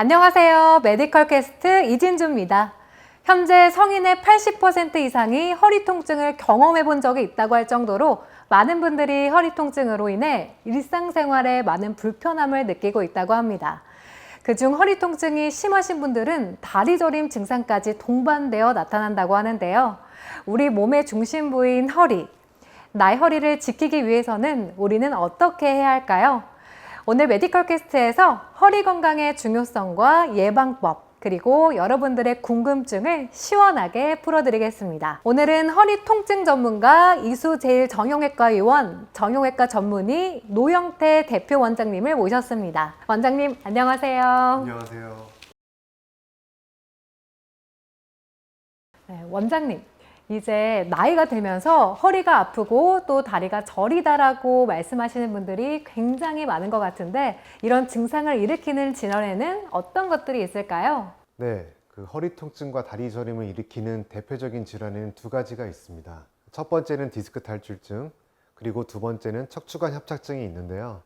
안녕하세요. 메디컬 캐스트 이진주입니다. 현재 성인의 80% 이상이 허리 통증을 경험해 본 적이 있다고 할 정도로 많은 분들이 허리 통증으로 인해 일상생활에 많은 불편함을 느끼고 있다고 합니다. 그중 허리 통증이 심하신 분들은 다리 저림 증상까지 동반되어 나타난다고 하는데요. 우리 몸의 중심 부위인 허리, 나의 허리를 지키기 위해서는 우리는 어떻게 해야 할까요? 오늘 메디컬 캐스트에서 허리 건강의 중요성과 예방법, 그리고 여러분들의 궁금증을 시원하게 풀어드리겠습니다. 오늘은 허리 통증 전문가 이수제일 정형외과 의원, 정형외과 전문의 노영태 대표 원장님을 모셨습니다. 원장님, 안녕하세요. 안녕하세요. 네, 원장님, 이제 나이가 되면서 허리가 아프고 또 다리가 저리다라고 말씀하시는 분들이 굉장히 많은 것 같은데 이런 증상을 일으키는 질환에는 어떤 것들이 있을까요? 네, 그 허리 통증과 다리 저림을 일으키는 대표적인 질환에는 두 가지가 있습니다. 첫 번째는 디스크 탈출증, 그리고 두 번째는 척추관 협착증이 있는데요.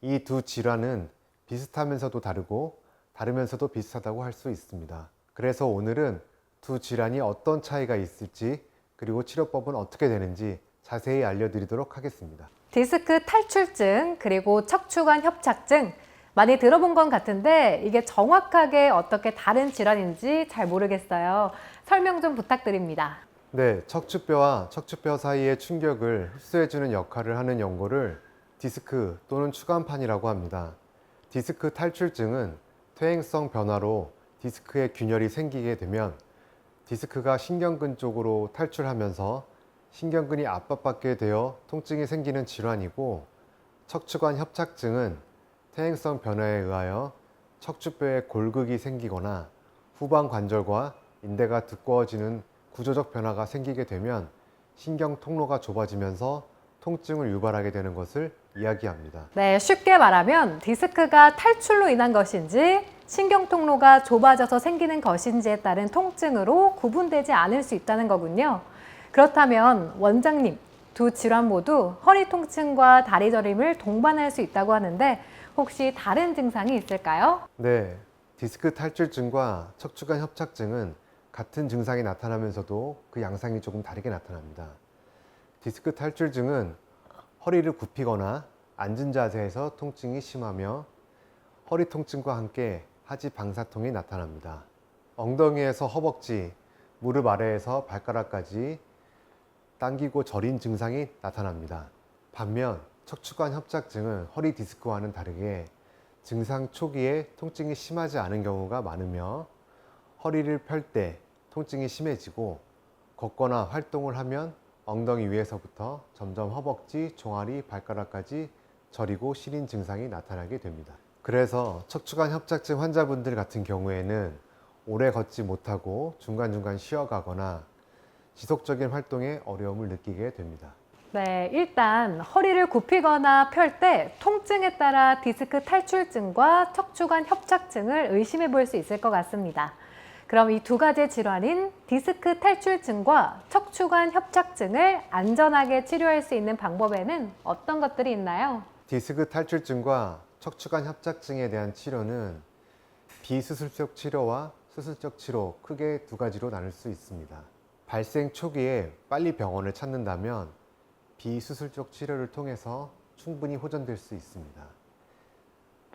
이 두 질환은 비슷하면서도 다르고 다르면서도 비슷하다고 할 수 있습니다. 그래서 오늘은 두 질환이 어떤 차이가 있을지 그리고 치료법은 어떻게 되는지 자세히 알려드리도록 하겠습니다. 디스크 탈출증 그리고 척추관 협착증 많이 들어본 건 같은데 이게 정확하게 어떻게 다른 질환인지 잘 모르겠어요. 설명 좀 부탁드립니다. 네, 척추뼈와 척추뼈 사이의 충격을 흡수해주는 역할을 하는 연고를 디스크 또는 추간판이라고 합니다. 디스크 탈출증은 퇴행성 변화로 디스크에 균열이 생기게 되면 디스크가 신경근 쪽으로 탈출하면서 신경근이 압박받게 되어 통증이 생기는 질환이고 척추관 협착증은 퇴행성 변화에 의하여 척추뼈에 골극이 생기거나 후방 관절과 인대가 두꺼워지는 구조적 변화가 생기게 되면 신경 통로가 좁아지면서 통증을 유발하게 되는 것을 이야기합니다. 네, 쉽게 말하면 디스크가 탈출로 인한 것인지 신경 통로가 좁아져서 생기는 것인지에 따른 통증으로 구분되지 않을 수 있다는 거군요. 그렇다면 원장님, 두 질환 모두 허리 통증과 다리 저림을 동반할 수 있다고 하는데 혹시 다른 증상이 있을까요? 네, 디스크 탈출증과 척추관 협착증은 같은 증상이 나타나면서도 그 양상이 조금 다르게 나타납니다. 디스크 탈출증은 허리를 굽히거나 앉은 자세에서 통증이 심하며 허리 통증과 함께 하지 방사통이 나타납니다. 엉덩이에서 허벅지, 무릎 아래에서 발가락까지 당기고 저린 증상이 나타납니다. 반면 척추관 협착증은 허리 디스크와는 다르게 증상 초기에 통증이 심하지 않은 경우가 많으며 허리를 펼 때 통증이 심해지고 걷거나 활동을 하면 엉덩이 위에서부터 점점 허벅지, 종아리, 발가락까지 저리고 시린 증상이 나타나게 됩니다. 그래서 척추관 협착증 환자분들 같은 경우에는 오래 걷지 못하고 중간중간 쉬어가거나 지속적인 활동에 어려움을 느끼게 됩니다. 네, 일단 허리를 굽히거나 펼 때 통증에 따라 디스크 탈출증과 척추관 협착증을 의심해 볼 수 있을 것 같습니다. 그럼 이 두 가지 질환인 디스크 탈출증과 척추관 협착증을 안전하게 치료할 수 있는 방법에는 어떤 것들이 있나요? 디스크 탈출증과 척추관 협착증에 대한 치료는 비수술적 치료와 수술적 치료 크게 두 가지로 나눌 수 있습니다. 발생 초기에 빨리 병원을 찾는다면 비수술적 치료를 통해서 충분히 호전될 수 있습니다.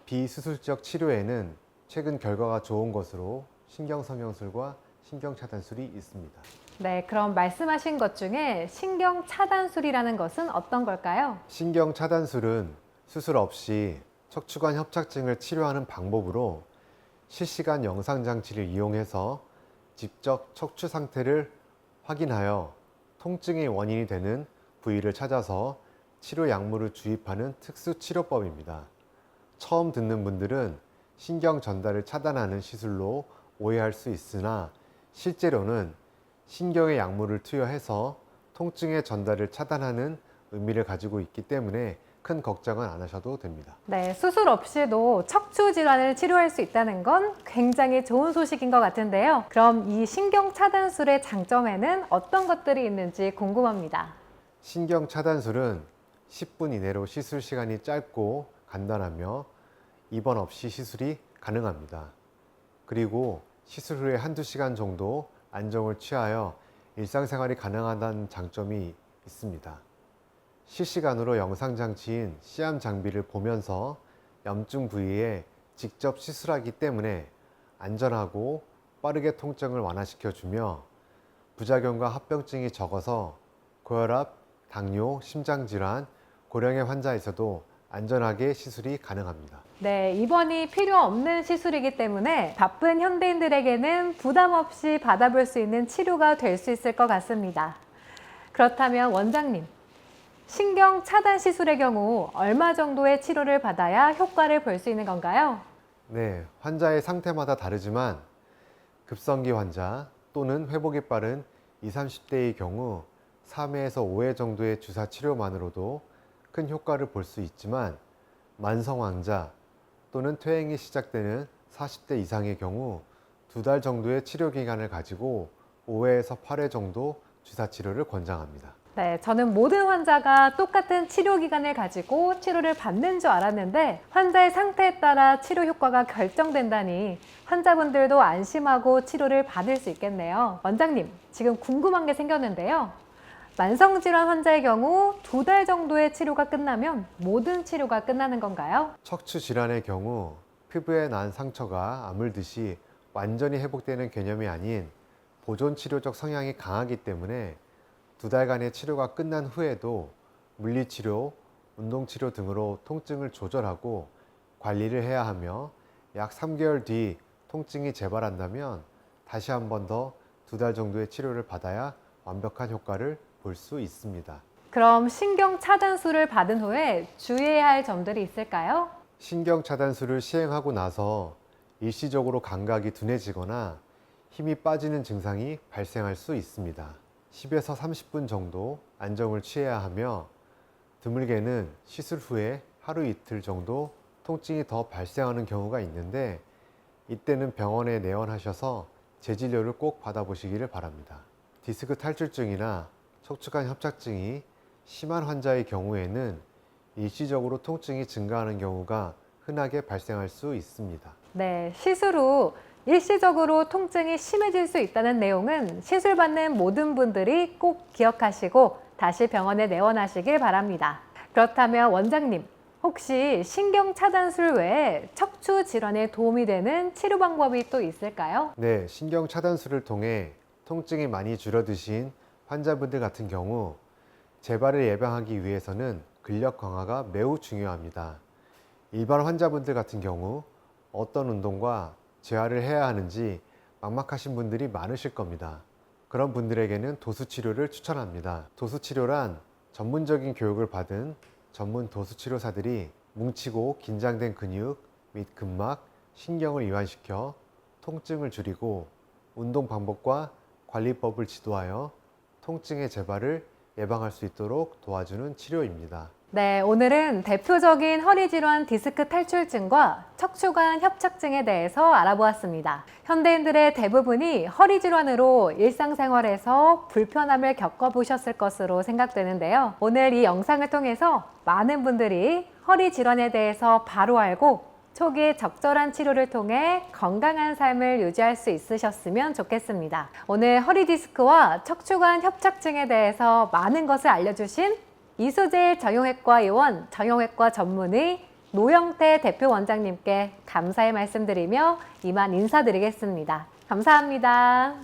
비수술적 치료에는 최근 결과가 좋은 것으로 신경성형술과 신경차단술이 있습니다. 네, 그럼 말씀하신 것 중에 신경 차단술이라는 것은 어떤 걸까요? 신경차단술은 수술 없이 척추관 협착증을 치료하는 방법으로 실시간 영상 장치를 이용해서 직접 척추 상태를 확인하여 통증의 원인이 되는 부위를 찾아서 치료 약물을 주입하는 특수 치료법입니다. 처음 듣는 분들은 신경 전달을 차단하는 시술로 오해할 수 있으나 실제로는 신경의 약물을 투여해서 통증의 전달을 차단하는 의미를 가지고 있기 때문에 큰 걱정은 안 하셔도 됩니다. 네, 수술 없이도 척추 질환을 치료할 수 있다는 건 굉장히 좋은 소식인 것 같은데요. 그럼 이 신경 차단술의 장점에는 어떤 것들이 있는지 궁금합니다. 신경 차단술은 10분 이내로 시술 시간이 짧고 간단하며 입원 없이 시술이 가능합니다. 그리고 시술 후에 한두 시간 정도 안정을 취하여 일상생활이 가능하다는 장점이 있습니다. 실시간으로 영상 장치인 시암 장비를 보면서 염증 부위에 직접 시술하기 때문에 안전하고 빠르게 통증을 완화시켜 주며 부작용과 합병증이 적어서 고혈압, 당뇨, 심장 질환, 고령의 환자에서도 안전하게 시술이 가능합니다. 네, 입원이 필요 없는 시술이기 때문에 바쁜 현대인들에게는 부담 없이 받아볼 수 있는 치료가 될 수 있을 것 같습니다. 그렇다면 원장님, 신경 차단 시술의 경우 얼마 정도의 치료를 받아야 효과를 볼 수 있는 건가요? 네, 환자의 상태마다 다르지만 급성기 환자 또는 회복이 빠른 20, 30대의 경우 3회에서 5회 정도의 주사 치료만으로도 큰 효과를 볼 수 있지만 만성 환자 또는 퇴행이 시작되는 40대 이상의 경우 두 달 정도의 치료 기간을 가지고 5회에서 8회 정도 주사 치료를 권장합니다. 네, 저는 모든 환자가 똑같은 치료 기간을 가지고 치료를 받는 줄 알았는데 환자의 상태에 따라 치료 효과가 결정된다니 환자분들도 안심하고 치료를 받을 수 있겠네요. 원장님, 지금 궁금한 게 생겼는데요. 만성질환 환자의 경우 두 달 정도의 치료가 끝나면 모든 치료가 끝나는 건가요? 척추 질환의 경우 피부에 난 상처가 아물듯이 완전히 회복되는 개념이 아닌 보존 치료적 성향이 강하기 때문에 두 달간의 치료가 끝난 후에도 물리치료, 운동치료 등으로 통증을 조절하고 관리를 해야 하며 약 3개월 뒤 통증이 재발한다면 다시 한 번 더 두 달 정도의 치료를 받아야 완벽한 효과를 볼 수 있습니다. 그럼 신경 차단술을 받은 후에 주의해야 할 점들이 있을까요? 신경 차단술을 시행하고 나서 일시적으로 감각이 둔해지거나 힘이 빠지는 증상이 발생할 수 있습니다. 10에서 30분 정도 안정을 취해야 하며 드물게는 시술 후에 하루 이틀 정도 통증이 더 발생하는 경우가 있는데 이때는 병원에 내원하셔서 재진료를 꼭 받아보시기를 바랍니다. 디스크 탈출증이나 척추관 협착증이 심한 환자의 경우에는 일시적으로 통증이 증가하는 경우가 흔하게 발생할 수 있습니다. 네, 시술 후 일시적으로 통증이 심해질 수 있다는 내용은 시술 받는 모든 분들이 꼭 기억하시고 다시 병원에 내원하시길 바랍니다. 그렇다면 원장님, 혹시 신경 차단술 외에 척추 질환에 도움이 되는 치료 방법이 또 있을까요? 네, 신경 차단술을 통해 통증이 많이 줄어드신 환자분들 같은 경우 재발을 예방하기 위해서는 근력 강화가 매우 중요합니다. 일반 환자분들 같은 경우 어떤 운동과 재활을 해야 하는지 막막하신 분들이 많으실 겁니다. 그런 분들에게는 도수 치료를 추천합니다. 도수 치료란 전문적인 교육을 받은 전문 도수 치료사들이 뭉치고 긴장된 근육 및 근막, 신경을 이완시켜 통증을 줄이고 운동 방법과 관리법을 지도하여 통증의 재발을 예방할 수 있도록 도와주는 치료입니다. 네, 오늘은 대표적인 허리 질환 디스크 탈출증과 척추관 협착증에 대해서 알아보았습니다. 현대인들의 대부분이 허리 질환으로 일상생활에서 불편함을 겪어보셨을 것으로 생각되는데요. 오늘 이 영상을 통해서 많은 분들이 허리 질환에 대해서 바로 알고 초기 적절한 치료를 통해 건강한 삶을 유지할 수 있으셨으면 좋겠습니다. 오늘 허리 디스크와 척추관 협착증에 대해서 많은 것을 알려주신 이수재 정형외과 의원, 정형외과 전문의 노영태 대표 원장님께 감사의 말씀드리며 이만 인사드리겠습니다. 감사합니다.